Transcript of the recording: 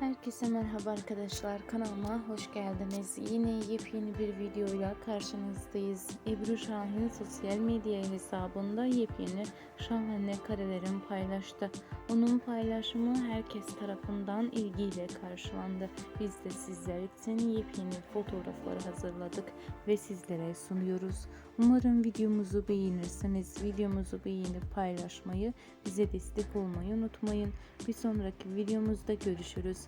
Herkese merhaba arkadaşlar kanalıma hoş geldiniz. Yine yepyeni bir videoyla karşınızdayız. Ebru Şahin sosyal medya hesabında yepyeni şahane karelerin paylaştı. Onun paylaşımı herkes tarafından ilgiyle karşılandı. Biz de sizler için yepyeni fotoğrafları hazırladık ve sizlere sunuyoruz. Umarım videomuzu beğenirseniz videomuzu beğenip paylaşmayı, bize destek olmayı unutmayın. Bir sonraki videomuzda görüşürüz.